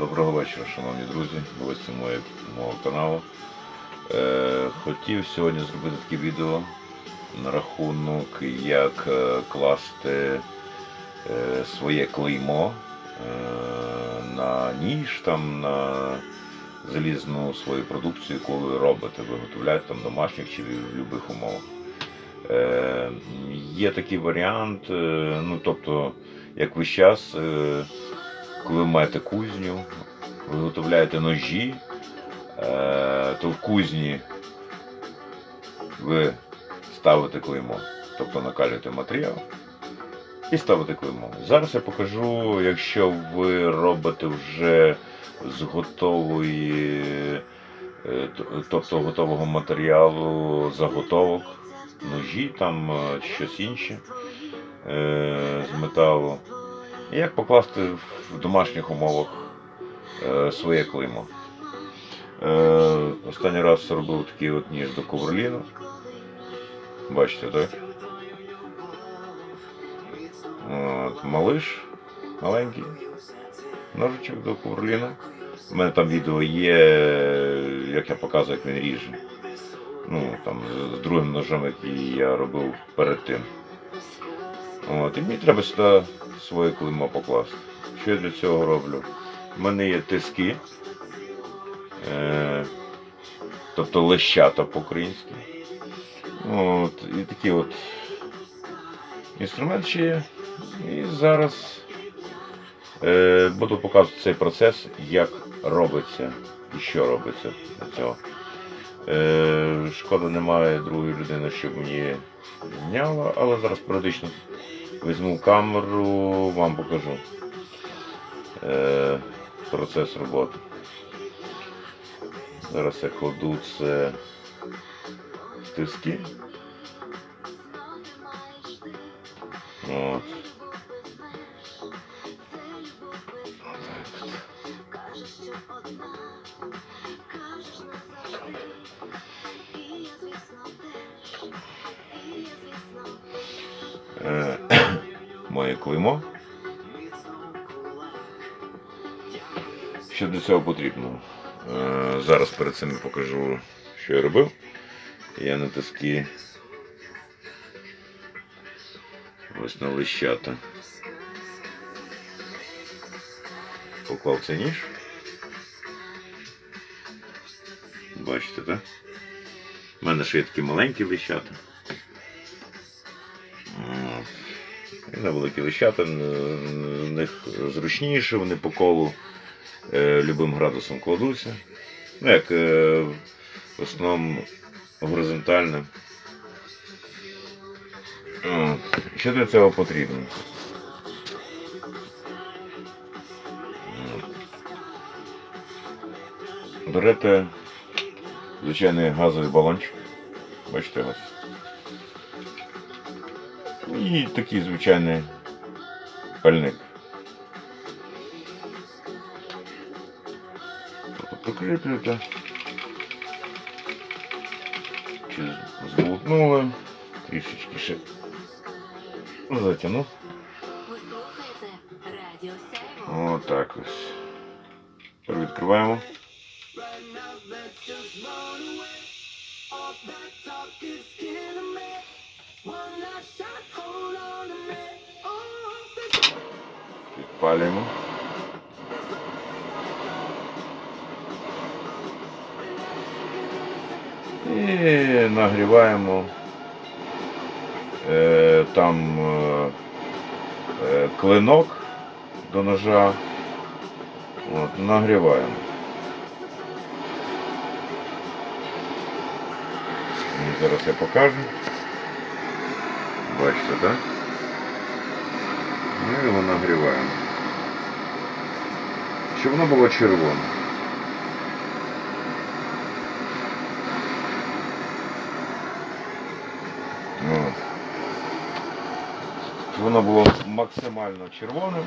Доброго вечора, шановні друзі, гості мого каналу. Е, хотів сьогодні зробити таке відео на рахунок, як е, класти е, своє клеймо на ніж, там, на залізну свою продукцію, яку ви робите, виготовляєте там домашніх чи в будь-яких умовах. Є такий варіант, ну тобто, як весь час. Коли ви маєте кузню, виготовляєте ножі, е, то в кузні ви ставите клеймо, тобто накалюєте матеріал і ставите клеймо. Зараз я покажу, якщо ви робите вже з готової, е, тобто готового матеріалу заготовок, ножі, там е, щось інше з металу. Як покласти в домашніх умовах е, своє клеймо. Е, останній раз робив такий от ніж до коверліну. Бачите, так? От, малиш маленький. Ножичок до коверліна. У мене там відео є, як я показую, як він ріже. Ну, там з другим ножем, який я робив перед тим. От, і мені треба сюди своє клеймо покласти. Що я для цього роблю? У мене є тиски, е, тобто лещата по-українськи. От, і такий от інструмент ще є. І зараз е, буду показувати цей процес, як робиться і що робиться для цього. Е, шкода, немає другої людини, щоб мені зняла, але зараз періодично Візьму камеру, вам покажу е, процес роботи. Зараз я кладу це в тиски. От. Моє клеймо. Що для цього потрібно? Е, Зараз перед цим покажу, що я робив. Я на тиски ось на лищата. Поклав цей ніж. Бачите, так? У мене ще є такі маленькі лищата. І на великі лищата, в них зручніше, вони по колу е, любим градусом кладуться. Ну, як е, в основному горизонтально. Що для цього потрібно? От. Берете звичайний газовий балончик. Бачите ось. І такий звичайний пальник. Прикріплюєте. Чи зголотнули. Трішечки ще затягнув. Отак ось. Тепер відкриваємо. Підпалюємо. І нагріваємо е, там е, е, клинок до ножа. От, нагріваємо. І зараз я покажу. Бачите, так? Ми його нагріваємо. Щоб воно було червоне. Щоб воно було максимально червоним.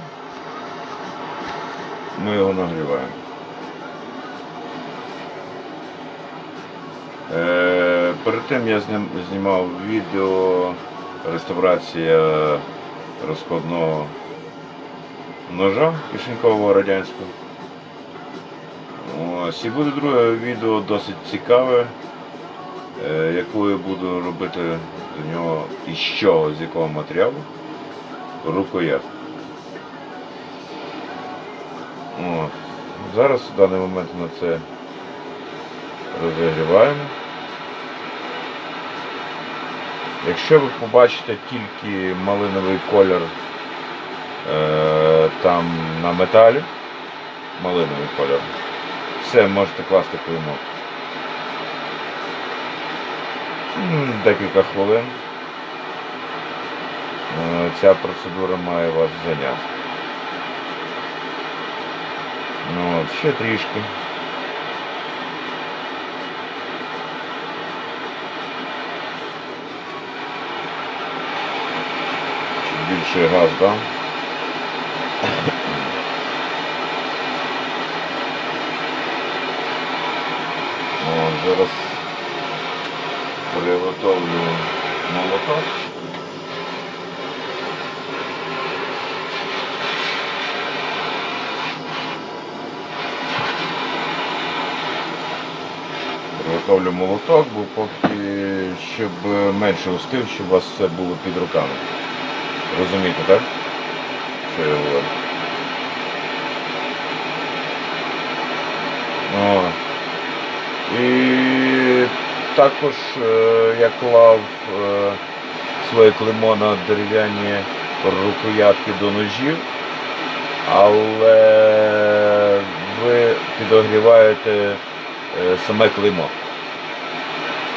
Ми його нагріваємо. Е, перед тим я знім- знімав відео реставрація розкладного ножа кишенькового радянського. Ось, і буде друге відео досить цікаве, е, яку я буду робити до нього із чого, з якого матеріалу. Рукоят. Зараз в даний момент ми це розігріваємо. Якщо ви побачите тільки малиновий колір е, там на металі, малиновий колір, все можете класти клеймо. Декілька хвилин. Е, Ця процедура має вас зайняти. Ну, от, ще трішки. Більше газ дам. От, зараз приготовлю молоток. Приготовлю молоток, бо поки щоб менше устив, щоб у вас все було під руками. Розумієте, так? Що я говорю? О. І також е, я клав е, своє клеймо на дерев'яні рукоятки до ножів, але ви підогріваєте е, саме клеймо.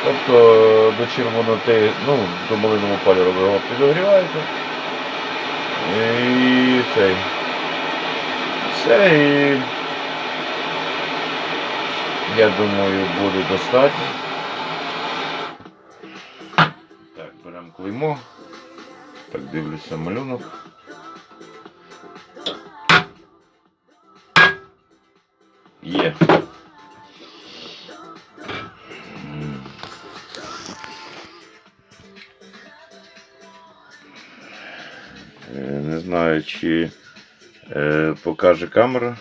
Тобто до червоноти, ну, до малинового кольору ви його підогріваєте. І цей. Все я думаю буде достатньо. Так, беремо клеймо. Так, дивлюся малюнок. Є. М. Не знаю, чи е, покаже камера.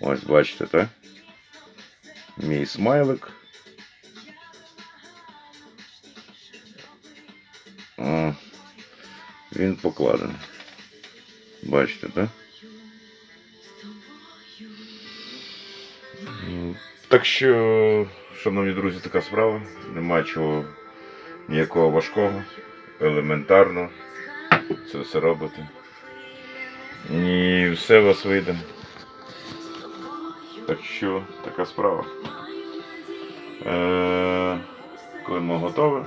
Ось бачите, так? Мій смайлик. О, він покладений. Бачите, так? Так що, шановні друзі, така справа. Нема чого ніякого важкого, елементарно. Це все робите. І все вас вийде. Так що така справа. Е, коли ми готові,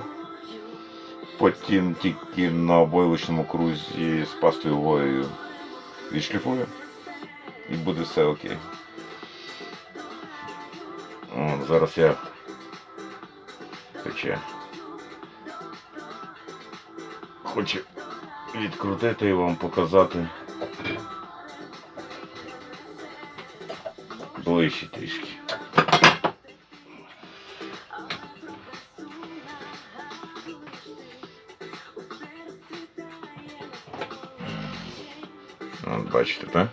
потім тільки на обойлочному крузі з пастою воєю відшліфую і буде все окей. О, зараз я пече. Хочу відкрутити і вам показати ближче трішки. От бачите, так?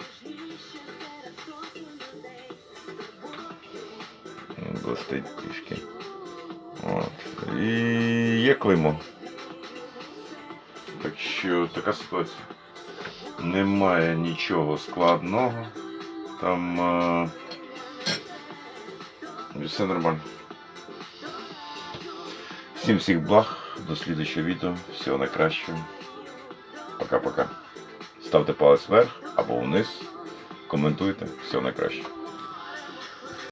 Блистить трішки. От. І є клеймо. Що така ситуація. Немає нічого складного. Там е, все нормально. Всім всіх благ, до слідчого відео. Всього найкращого. Пока-пока. Ставте палець вверх або вниз. Коментуйте. Всього найкращого.